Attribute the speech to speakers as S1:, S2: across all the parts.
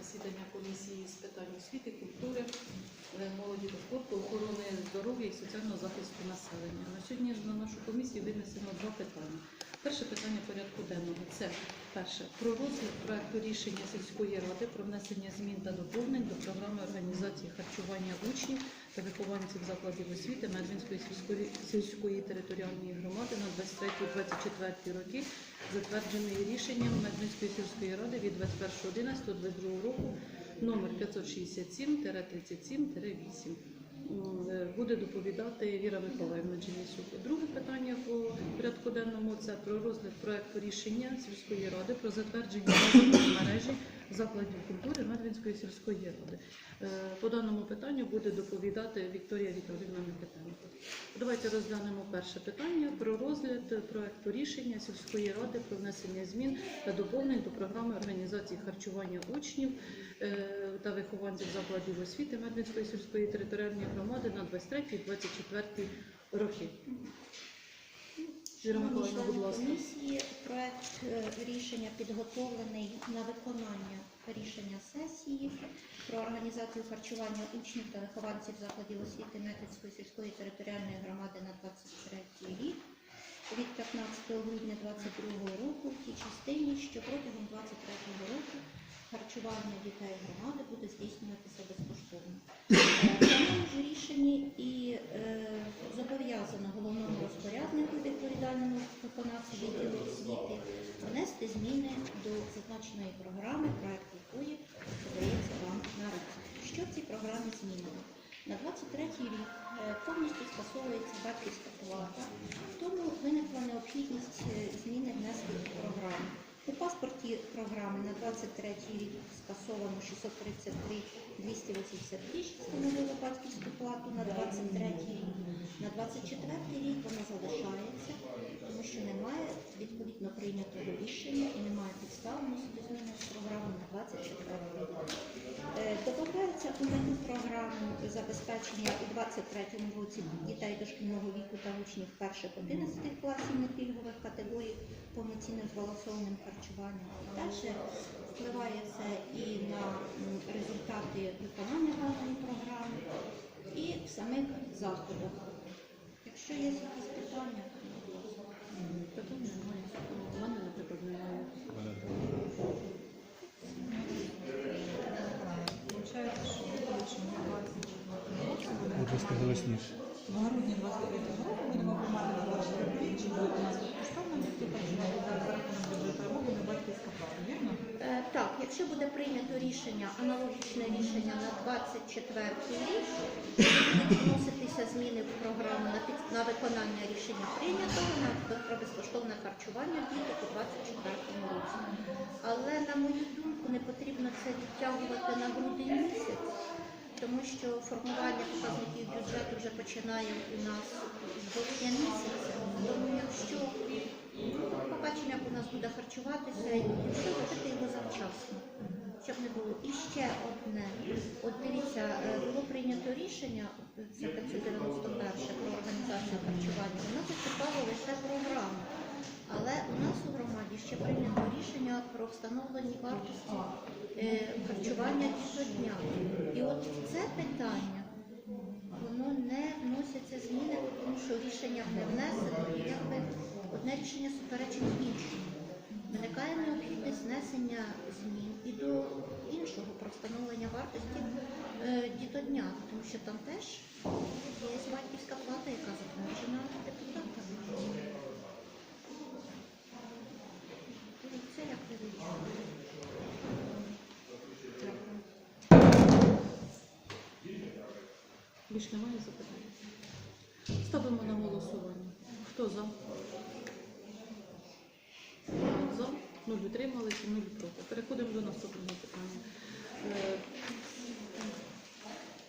S1: засідання комісії з питань освіти, культури, е, молоді та спорту, охорони здоров'я і соціального захисту населення. На сьогодні на нашу комісію винесено два питання. Перше питання порядку денного це перше про розгляд проекту рішення сільської ради про внесення змін та доповнень до програми організації харчування учнів та вихованців закладів освіти Медвинської сільської, сільської територіальної громади на 23-24 роки, затверджений рішенням Медвинської сільської ради від 21.11.22 року номер 567-37-8. М, е, Буде доповідати Віра Миколаївна Джелісюк. Друге питання по порядку денному це про розгляд проекту рішення сільської ради про затвердження мережі закладів культури Медвинської сільської ради. Е, По даному питанню буде доповідати Вікторія Вікторівна Микитенко. Давайте розглянемо перше питання про розгляд проекту рішення сільської ради про внесення змін та доповнень до програми організації харчування учнів е, та вихованців закладів освіти Медвинської сільської територіальної громади на 23-24 роки. Віра
S2: Шановні
S1: Миколаївна, будь
S2: члени
S1: ласка.
S2: Комісії, проект е, рішення підготовлений на виконання рішення сесії про організацію харчування учнів та вихованців закладів освіти Метрицької сільської територіальної громади на 23 рік від 15 грудня 2022 року в тій частині, що протягом 2023 року харчування дітей громади буде здійснюватися безкоштовно. Е, В цьому ж рішенні і е, виконавцю відділу освіти внести зміни до зазначеної програми, проект якої подається вам на розгляд. Що в цій програмі змінено? На 23 рік е, повністю скасовується батьківська плата, тому виникла необхідність е, зміни внести в програму. У паспорті програми на 23 рік скасовано 633 283, що становило батьківську плату на 23 рік. На 24 рік вона залишається, тому що немає відповідно прийнятого рішення і немає підстав вносити зміни в програму на 24 рік. Е, Додається у нову програму забезпечення у 23 році дітей дошкільного віку та учнів перших 11 класів непільгових категорій повноцінним збалансованим харчуванням. Далі впливає це і на результати виконання даної програми, і в самих заходах. Якщо є якісь питання,
S1: мене, наприклад, немає.
S3: Получається, що виключно 24
S4: Будь ласка, голосніше.
S3: В грудні 23 року будемо приймати на 24 рік, чи буде у нас безкоштовно харчувати зараз за рахунок бюджету буде батьківська плата, вірно?
S2: Е, Так, якщо буде прийнято рішення, аналогічне рішення на 24 рік, будуть вноситися зміни в програму на, під, на виконання рішення прийнятого на про безкоштовне харчування діток у 24 році. Але на мою думку, не потрібно це відтягувати на грудень місяць, тому що формування показників бюджету вже починає у нас з жовтня місяця. Тому якщо побачимо, як у нас буде харчуватися, і робити його завчасно, щоб не було. І ще одне. От дивіться, е, було прийнято рішення, це 591 про організацію харчування, воно поступало лише програму. Але у нас у громаді ще прийнято рішення про встановлені вартості е, харчування щодня. Питання, воно не вносяться зміни, тому що рішення не внесено, і якби одне рішення суперечить іншому. Виникає необхідність внесення змін і до іншого про встановлення вартості е, дітодня, тому що там теж є батьківська плата, яка затверджена депутатами.
S1: Більш немає запитань. Ставимо на голосування. Хто за? За, нуль утрималися, нуль проти. Переходимо до наступного питання. Е,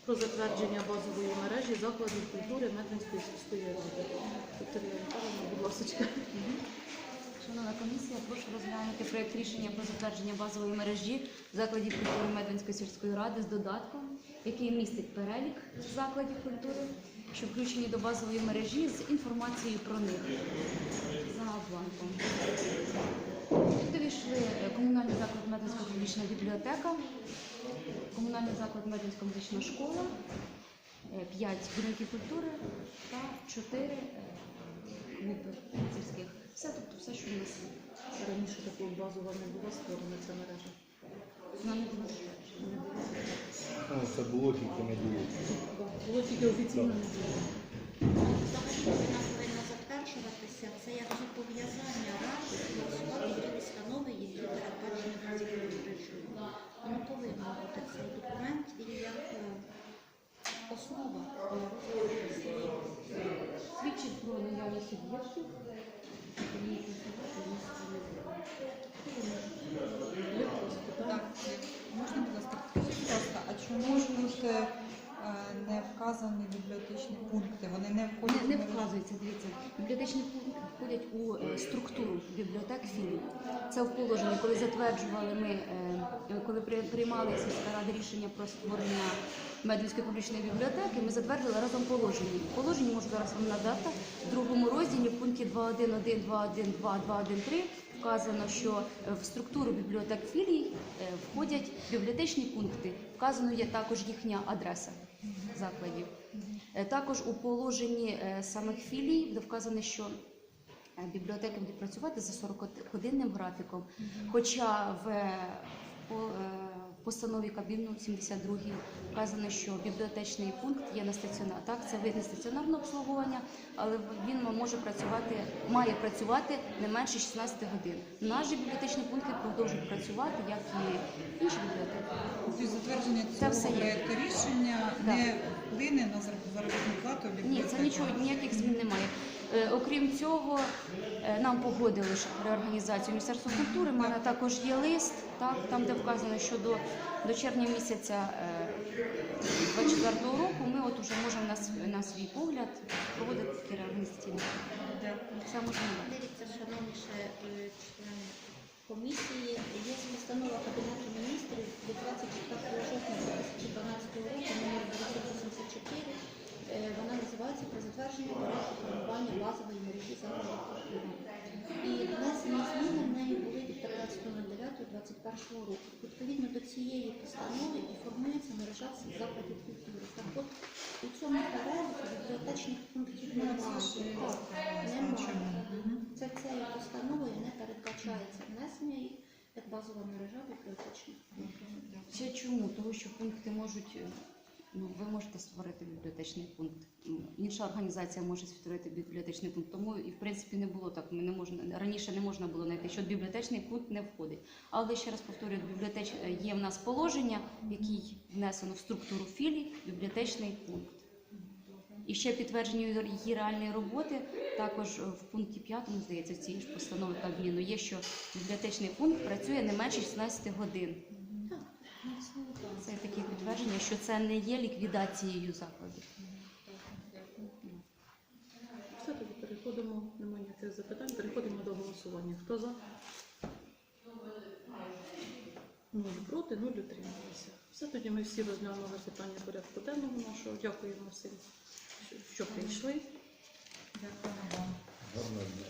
S1: Про затвердження базової мережі закладів культури Медвинської сільської ради. Вікторія будь ласка.
S5: Шановна комісія, прошу розглянути проєкт рішення про затвердження базової мережі закладів культури Медвинської сільської ради з додатком, який містить перелік закладів культури, що включені до базової мережі з інформацією про них за бланком. Сюди війшли е, комунальний заклад Медвинського публічна бібліотека, комунальний заклад Медвинська музична школа, 5 будинків культури та 4 клуби сільських. Все, тобто все, що в нас є.
S1: Раніше такого базового не було створена ця мережа.
S5: Вона не була.
S1: Не було.
S4: Ну, це було тільки не було.
S1: Було тільки офіційно не було.
S2: Вона повинна затверджуватися. Це як зобов'язання ради голосувати ті установи, які передбачені в цій мережі. Воно повинно бути цей документ і як е, основа.
S5: Свідчить про наявність об'єктів.
S3: Можна, будь ласка, будь а чому ж тут е, не вказані бібліотечні пункти? Вони не входять
S5: Не, не вказується, дивіться. Бібліотечні пункти входять у структуру бібліотек філій. Це в положенні, коли затверджували ми, е, коли при- приймали сільська рада рішення про створення Медвінської публічної бібліотеки, ми затвердили разом положення. В положенні можу зараз вам надати в другому розділі в пункті 2.1.1, 2.1.2, 2.1.3 вказано, що е, в структуру бібліотек філій е, входять бібліотечні пункти. Вказано є також їхня адреса закладів. Також у положенні самих філій, вказано, що бібліотеки будуть працювати за 40-годинним графіком. Хоча в, е, е, постанові Кабміну 72 вказано, що бібліотечний пункт є на стаціонар. Так, це вид не стаціонарного обслуговування, але він може працювати, має працювати не менше 16 годин. Наші бібліотечні пункти продовжують працювати, як і інші бібліотеки.
S3: Тобто затвердження
S5: Це
S3: цього
S5: все є.
S3: проекту рішення
S5: Так.
S3: не вплине на зар- заробітну плату
S5: Ні, це нічого, ніяких змін немає. Е, окрім цього, е, нам погодили реорганізацію Міністерства культури. У мене також є лист, так, там де вказано, що до, до червня місяця е, 24-го року ми от уже можемо на, на свій погляд проводити такі реорганізаційні. Можливо.
S2: Дивіться, шановні е, члени комісії, є постанова Кабінету міністрів від 24 жовтня 2012 року, номер 984. Е, Вона називається про затвердження формування базової мережі закладів культури. І внесені зміни в неї були від 15.09.21 року. Відповідно до цієї постанови і формується мережа всіх закладів культури. Так от у цьому переліку бібліотечних пунктів немає. Немає. Це цією постановою не передбачається внесення їх як базова мережа бібліотечних пунктів.
S5: Це чому? Тому що пункти можуть. Ну, ви можете створити бібліотечний пункт. Ну, Інша організація може створити бібліотечний пункт. Тому і в принципі не було так. Ми не можна раніше не можна було знайти, що бібліотечний пункт не входить. Але ще раз повторюю, бібліотеч є в нас положення, в якій внесено в структуру філій бібліотечний пункт. І ще підтвердження її реальної роботи також в пункті 5, здається, в цій ж постанові Кабміну є, що бібліотечний пункт працює не менше 16 годин.
S2: Так.
S5: Це таке підтвердження, що це не є ліквідацією закладів.
S1: Все, тоді переходимо, немає ніяких запитань, переходимо до голосування. Хто за? Нуль проти, нуль утрималися. Все, тоді ми всі розглянули питання порядку денного нашого. Дякуємо всім, що- прийшли.
S3: Дякую вам.